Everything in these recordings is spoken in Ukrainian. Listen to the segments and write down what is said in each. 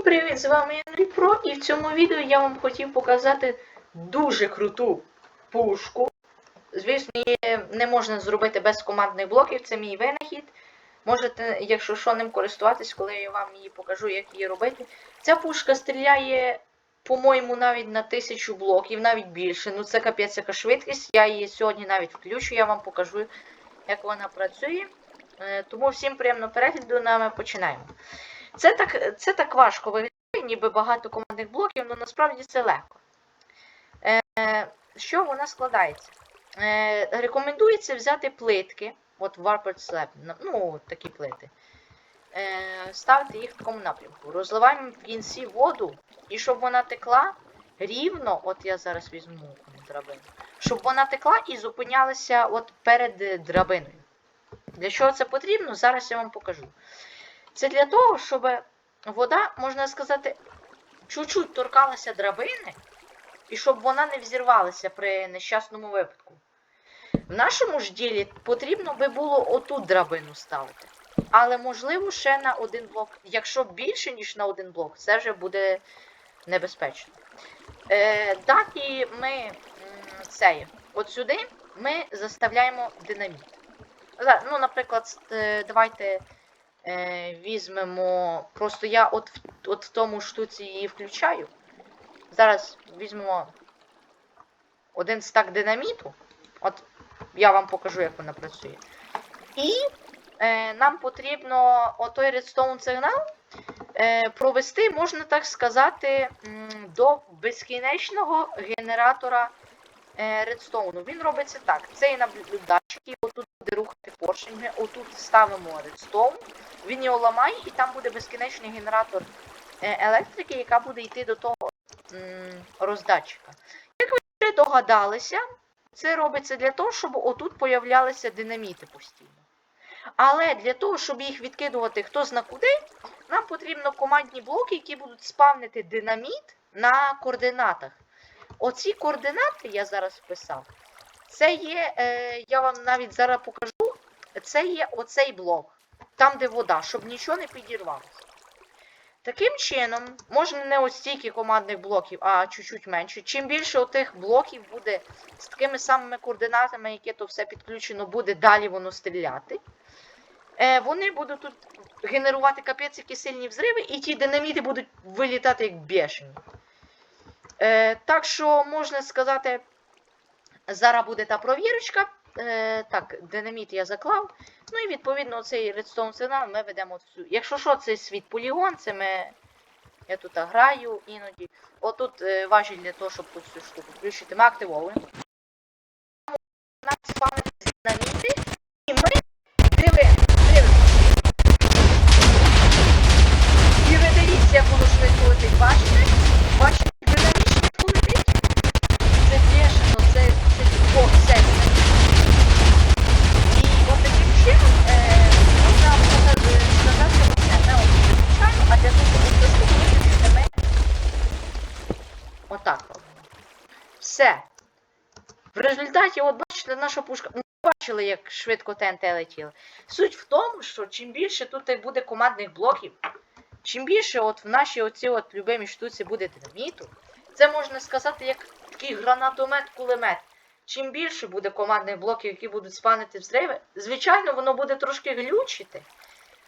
привіт! З вами Про, і в цьому відео я вам хотів показати дуже круту пушку. Звісно, її не можна зробити без командних блоків, це мій винахід. Можете, якщо що, ним користуватись, коли я вам її покажу, як її робити. Ця пушка стріляє, по-моєму, навіть на тисячу блоків, навіть більше. Ну це капець яка швидкість. Я її сьогодні навіть включу, я вам покажу, як вона працює. Е, Тому всім приємного перегляду, нами починаємо. Це так, це так важко виглядає, ніби багато командних блоків, але насправді це легко. Е, що вона складається? Е, рекомендується взяти плитки, от Warped Slab, ну, такі плити. Е, ставити їх в такому напрямку. Розливаємо в кінці воду, і щоб вона текла рівно, от я зараз візьму драбину, щоб вона текла і зупинялася от перед драбиною. Для чого це потрібно? Зараз я вам покажу. Це для того, щоб вода, можна сказати, чуть-чуть торкалася драбини, і щоб вона не взірвалася при нещасному випадку. В нашому ж ділі потрібно би було отут драбину ставити. Але можливо ще на один блок. Якщо більше, ніж на один блок, це вже буде небезпечно. Е, далі ми м, цей, от сюди ми заставляємо динаміт. Ну, наприклад, е, давайте е, візьмемо. Просто я от, от в тому штуці її включаю. Зараз візьмемо один стак динаміту. От я вам покажу, як вона працює. І е, нам потрібно отой редстоун сигнал е, провести, можна так сказати, до безкінечного генератора е, редстоуну. Він робиться так. Цей наблюдачик, і отут буде рухати поршень. Ми отут ставимо редстоун, він його ламає, і там буде безкінечний генератор е, електрики, яка буде йти до того роздатчика. Як ви вже догадалися, це робиться для того, щоб отут появлялися динаміти постійно. Але для того, щоб їх відкидувати хто зна куди, нам потрібно командні блоки, які будуть спавнити динаміт на координатах. Оці координати я зараз вписав. Це є, е, я вам навіть зараз покажу, це є оцей блок, там, де вода, щоб нічого не підірвалося. Таким чином, можна не ось стільки командних блоків, а чуть-чуть менше. Чим більше отих блоків буде з такими самими координатами, яке то все підключено, буде далі воно стріляти. Е, вони будуть тут генерувати капець які сильні взриви, і ті динаміти будуть вилітати як бешені. Е, так що можна сказати, зараз буде та провірочка. Е, так, динаміт я заклав. Ну і відповідно цей редстоун сигнал ми ведемо всю. Якщо що, це світ полігон, це ми. Я тут граю іноді. Отут е, важіль для того, щоб тут штуку включити. Ми активовуємо. Все. В результаті, от бачите, наша пушка. Ми бачили, як швидко ТНТ летіло. Суть в тому, що чим більше тут буде командних блоків, чим більше от в нашій оці от любимій штуці буде динаміту, це можна сказати як такий гранатомет-кулемет. Чим більше буде командних блоків, які будуть спанити взриви, звичайно, воно буде трошки глючити.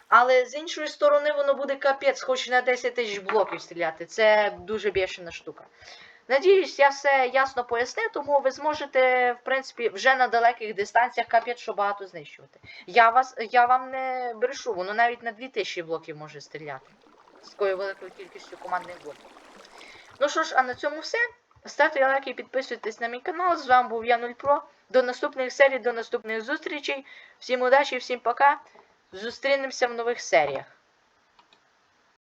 Але з іншої сторони, воно буде капець, хоч на 10 тисяч блоків стріляти. Це дуже бешена штука. Надіюсь, я все ясно пояснив, тому ви зможете, в принципі, вже на далеких дистанціях капець що багато знищувати. Я, вас, я вам не брешу, воно навіть на 2000 блоків може стріляти. З такою великою кількістю командних блоків. Ну що ж, а на цьому все. Ставте лайки і підписуйтесь на мій канал. З вами був я 0Про. До наступних серій, до наступних зустрічей. Всім удачі, всім пока. Зустрінемося в нових серіях.